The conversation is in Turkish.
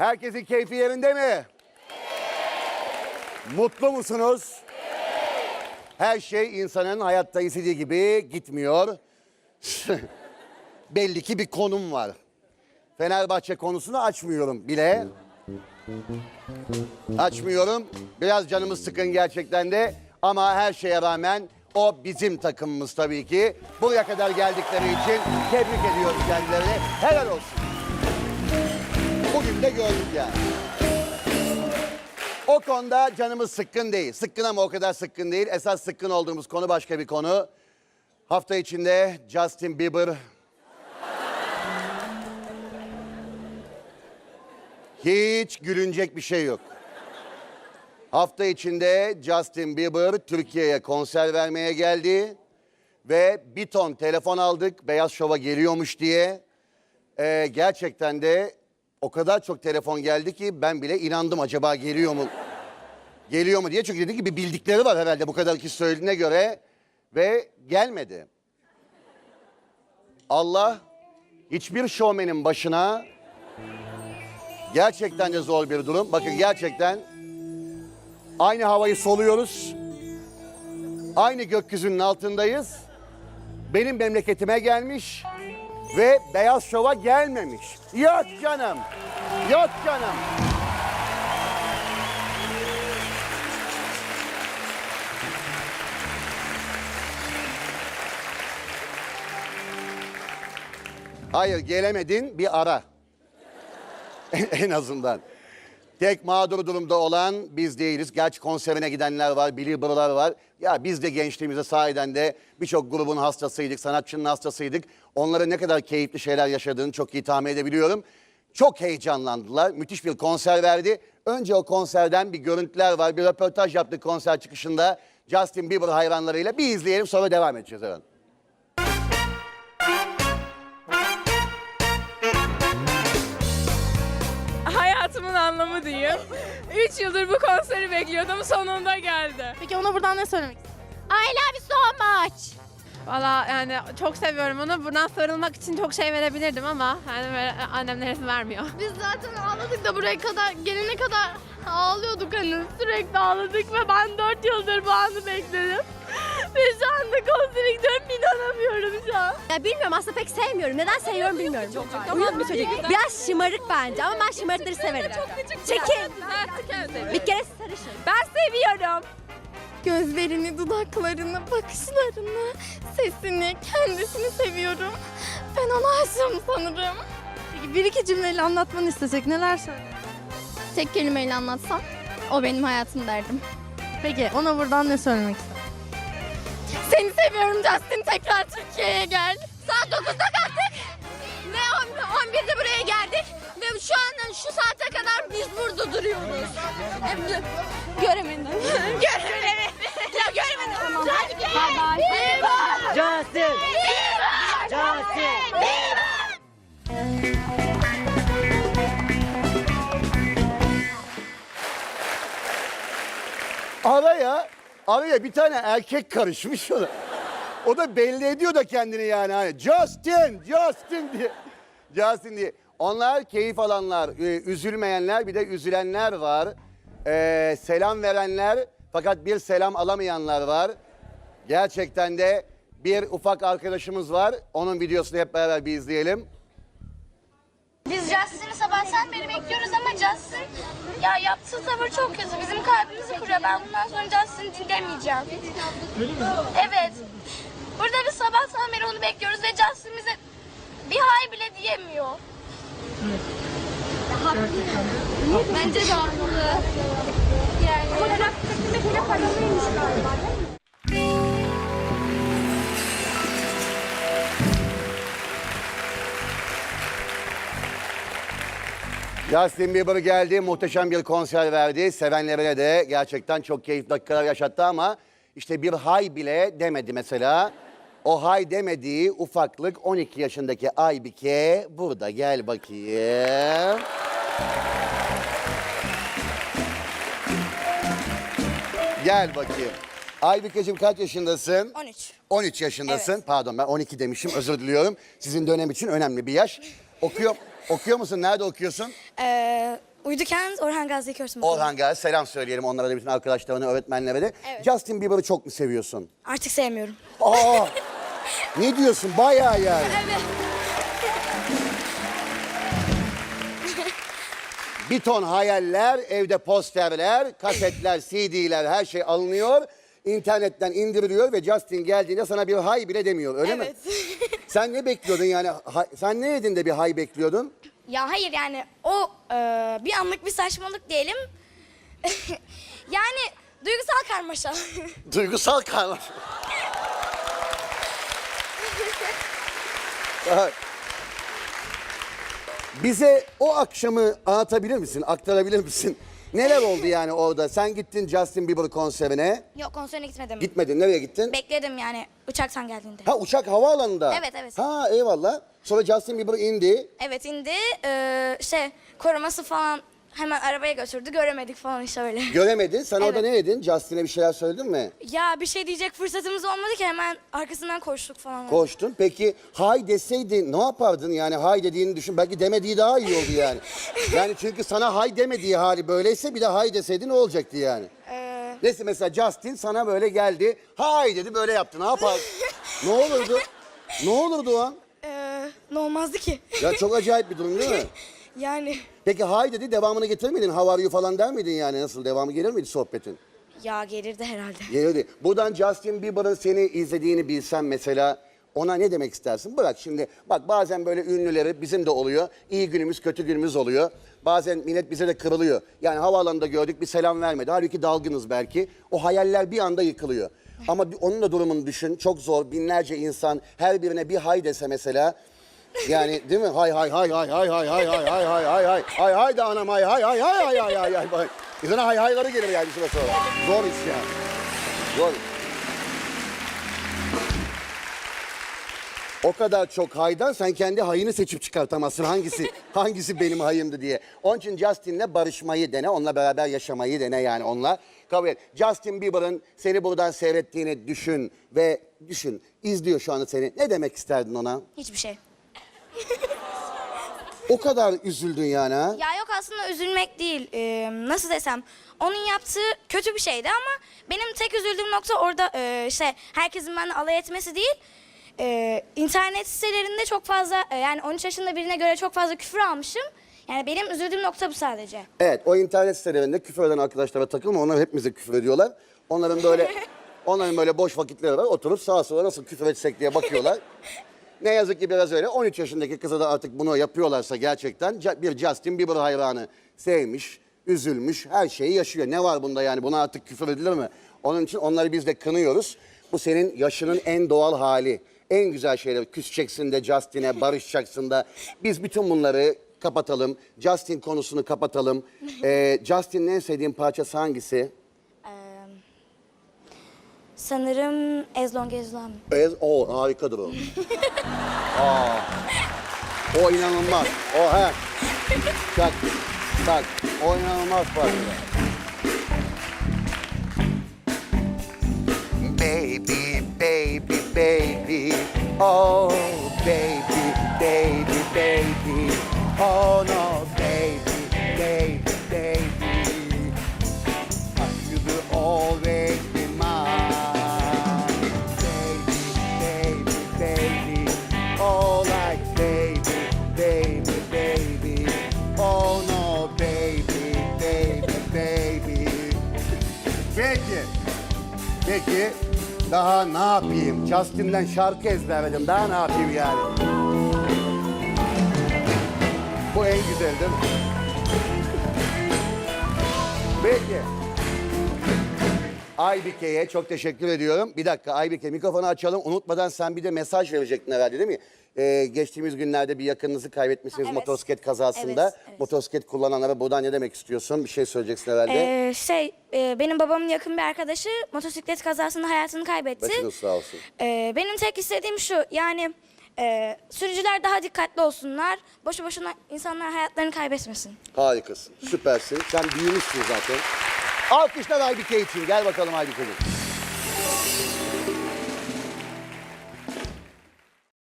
Herkesin keyfi yerinde mi? Mutlu musunuz? Her şey insanın hayatta istediği gibi gitmiyor. Belli ki bir konum var. Fenerbahçe konusunu açmıyorum bile. Açmıyorum. Biraz canımız sıkın gerçekten de. Ama her şeye rağmen o bizim takımımız tabii ki. Buraya kadar geldikleri için tebrik ediyoruz kendilerini. Helal olsun. Bugün de gördük yani. O konuda canımız sıkkın değil. Sıkkın ama o kadar sıkkın değil. Esas sıkkın olduğumuz konu başka bir konu. Hafta içinde Justin Bieber hiç gülünecek bir şey yok. Hafta içinde Justin Bieber Türkiye'ye konser vermeye geldi ve bir ton telefon aldık Beyaz Şov'a geliyormuş diye. Ee, gerçekten de o kadar çok telefon geldi ki ben bile inandım acaba geliyor mu? Geliyor mu diye. Çünkü dedi ki bir bildikleri var herhalde bu kadar kişi söylediğine göre ve gelmedi. Allah hiçbir şovmenin başına gerçekten de zor bir durum. Bakın gerçekten aynı havayı soluyoruz. Aynı gökyüzünün altındayız. Benim memleketime gelmiş ve Beyaz Şov'a gelmemiş. Yok canım. Yok canım. Hayır gelemedin bir ara. en azından. Tek mağdur durumda olan biz değiliz. Gerçi konserine gidenler var, belieber'lar var. Ya biz de gençliğimizde sahiden de birçok grubun hastasıydık, sanatçının hastasıydık. Onların ne kadar keyifli şeyler yaşadığını çok iyi tahmin edebiliyorum. Çok heyecanlandılar. Müthiş bir konser verdi. Önce o konserden bir görüntüler var. Bir röportaj yaptık konser çıkışında. Justin Bieber hayranlarıyla bir izleyelim sonra devam edeceğiz efendim. Anlamı diyeyim. 3 yıldır bu konseri bekliyordum sonunda geldi. Peki ona buradan ne söylemek istiyorsun? I love you so much. Valla yani çok seviyorum onu. Buradan sarılmak için çok şey verebilirdim ama yani böyle annemler izin vermiyor. Biz zaten ağladık da buraya kadar gelene kadar ağlıyorduk hani sürekli ağladık ve ben 4 yıldır bu anı bekledim. Ve şu anda konsere gidiyorum inanamıyorum şu an. Ya bilmiyorum aslında pek sevmiyorum. Neden seviyorum bilmiyorum. Uyuz bir çocuk. Biraz şımarık bence ama ben şımarıkları severim. Çekil. Bir kere sarışın. Ben seviyorum. Gözlerini, dudaklarını, bakışlarını, sesini, kendisini seviyorum. Ben ona aşığım sanırım. Peki bir iki cümleyle anlatmanı istesek neler söyler? Tek kelimeyle anlatsam o benim hayatım derdim. Peki ona buradan ne söylemek istersin? Seni seviyorum Justin tekrar Türkiye'ye gel. Saat 9'da kalktık ve 11'de buraya geldik ve şu an şu saate kadar biz burada duruyoruz. Hem göremedim. göremedim. ya göremedim. Tamam. Bye bye. Justin! Justin! Araya, araya bir tane erkek karışmış ona. O da belli ediyor da kendini yani hani Justin, Justin diye. Justin diye. Onlar keyif alanlar, e, üzülmeyenler bir de üzülenler var. Ee, selam verenler fakat bir selam alamayanlar var. Gerçekten de bir ufak arkadaşımız var. Onun videosunu hep beraber bir izleyelim. Biz Justin'i sabahtan beri bekliyoruz ama Justin ya yaptığı tavır çok kötü. Bizim kalbimizi kırıyor. Ben bundan sonra Justin'i dinlemeyeceğim. Evet. Burada biz sabahtan beri onu bekliyoruz ve Justin bize bir hay bile diyemiyor. Bence de haklı. Yani. Fotoğraf çekmek bile paralıymış galiba Justin Bieber geldi, muhteşem bir konser verdi. Sevenlerine de gerçekten çok keyifli dakikalar yaşattı ama işte bir hay bile demedi mesela. O hay demediği ufaklık 12 yaşındaki Aybike burada gel bakayım. Gel bakayım. Aybike'cim kaç yaşındasın? 13. 13 yaşındasın. Pardon ben 12 demişim özür diliyorum. Sizin dönem için önemli bir yaş. Okuyor, okuyor musun? Nerede okuyorsun? Ee, Uydu Kent, Orhan Gazi Körsün. Orhan Gazi selam söyleyelim onlara da bütün arkadaşlarına, öğretmenlere de. Justin Bieber'ı çok mu seviyorsun? Artık sevmiyorum. Aa! ne diyorsun? Bayağı yani. Evet. Bir ton hayaller, evde posterler, kasetler, CD'ler her şey alınıyor. internetten indiriliyor ve Justin geldiğinde sana bir hay bile demiyor öyle mi? Evet. Sen ne bekliyordun yani? Ha- sen ne yedin de bir hay bekliyordun? Ya hayır yani o e, bir anlık bir saçmalık diyelim. yani duygusal karmaşa. Duygusal karmaşa. Evet. Bize o akşamı anlatabilir misin, aktarabilir misin? Neler oldu yani orada? Sen gittin Justin Bieber konserine. Yok konserine gitmedim. Gitmedin, nereye gittin? Bekledim yani uçaktan geldiğinde. Ha uçak havaalanında. Evet, evet. Ha eyvallah. Sonra Justin Bieber indi. Evet indi. Ee, şey koruması falan hemen arabaya götürdü. Göremedik falan işte öyle. Göremedin. Sen orada ne dedin? Justin'e bir şeyler söyledin mi? ya bir şey diyecek fırsatımız olmadı ki hemen arkasından koştuk falan. Koştun. Peki hay deseydi ne yapardın yani hay dediğini düşün. Belki demediği daha iyi oldu yani. yani çünkü sana hay demediği hali böyleyse bir de hay deseydi ne olacaktı yani? Ee, Neyse mesela Justin sana böyle geldi. Hay dedi böyle yaptı. Ne yapardın? ne olurdu? Ne olurdu o an? ee, ne olmazdı ki? Ya çok acayip bir durum değil mi? yani Peki hay dedi devamını getirir miydin? How are you falan der miydin yani? Nasıl devamı gelir miydi sohbetin? ya gelirdi herhalde. Gelirdi. Buradan Justin Bieber'ın seni izlediğini bilsen mesela ona ne demek istersin? Bırak şimdi bak bazen böyle ünlüleri bizim de oluyor. İyi günümüz kötü günümüz oluyor. Bazen millet bize de kırılıyor. Yani havaalanında gördük bir selam vermedi. Halbuki dalgınız belki. O hayaller bir anda yıkılıyor. Ama bir- onun da durumunu düşün. Çok zor. Binlerce insan her birine bir hay dese mesela. Yani değil mi? Hay hay hay hay hay hay hay hay hay hay hay hay hay hay da anam hay hay hay hay hay hay hay hay hay. Yüzüne hay hayları gelir yani bir sonra. Zor iş yani. Zor. O kadar çok haydan sen kendi hayını seçip çıkartamazsın. Hangisi hangisi benim hayımdı diye. Onun için Justin'le barışmayı dene, onunla beraber yaşamayı dene yani onunla. Kabul et. Justin Bieber'ın seni buradan seyrettiğini düşün ve düşün. İzliyor şu anda seni. Ne demek isterdin ona? Hiçbir şey. O kadar üzüldün yani ha? Ya yok aslında üzülmek değil. Ee, nasıl desem? Onun yaptığı kötü bir şeydi ama benim tek üzüldüğüm nokta orada e, işte herkesin bana alay etmesi değil. Ee, internet sitelerinde çok fazla e, yani 13 yaşında birine göre çok fazla küfür almışım. Yani benim üzüldüğüm nokta bu sadece. Evet o internet sitelerinde küfür eden arkadaşlara takılma. Onlar hepimize küfür ediyorlar. Onların böyle onların böyle boş vakitleri var. Oturup sağa sola nasıl küfür etsek diye bakıyorlar. ne yazık ki biraz öyle. 13 yaşındaki kıza da artık bunu yapıyorlarsa gerçekten bir Justin Bieber hayranı sevmiş, üzülmüş, her şeyi yaşıyor. Ne var bunda yani? Buna artık küfür edilir mi? Onun için onları biz de kınıyoruz. Bu senin yaşının en doğal hali. En güzel şeyler. Küseceksin de Justin'e, barışacaksın da. Biz bütün bunları kapatalım. Justin konusunu kapatalım. Ee, Justin'in en sevdiğin parçası hangisi? Sanırım As Long As Long. Ez, o harikadır o. Aa, o inanılmaz. O he. Bak, bak. O inanılmaz parça. Baby, baby, baby. Oh, baby, baby. Peki. Daha ne yapayım? Justin'den şarkı ezberledim. Daha ne yapayım yani? Bu en güzel değil mi? Peki. Aybike'ye çok teşekkür ediyorum. Bir dakika Aybike mikrofonu açalım. Unutmadan sen bir de mesaj verecektin herhalde değil mi? Ee, geçtiğimiz günlerde bir yakınınızı kaybetmişsiniz Ha, evet. motosiklet kazasında. Evet, evet. Motosiklet kullananlara buradan ne demek istiyorsun? Bir şey söyleyeceksin herhalde. Ee, şey e, benim babamın yakın bir arkadaşı motosiklet kazasında hayatını kaybetti. Başınız sağ olsun. Ee, benim tek istediğim şu yani e, sürücüler daha dikkatli olsunlar. Boşu boşuna insanlar hayatlarını kaybetmesin. Harikasın, süpersin. Sen büyümüşsün zaten. Alkışlar Aybike için. Gel bakalım Aybike'ciğim.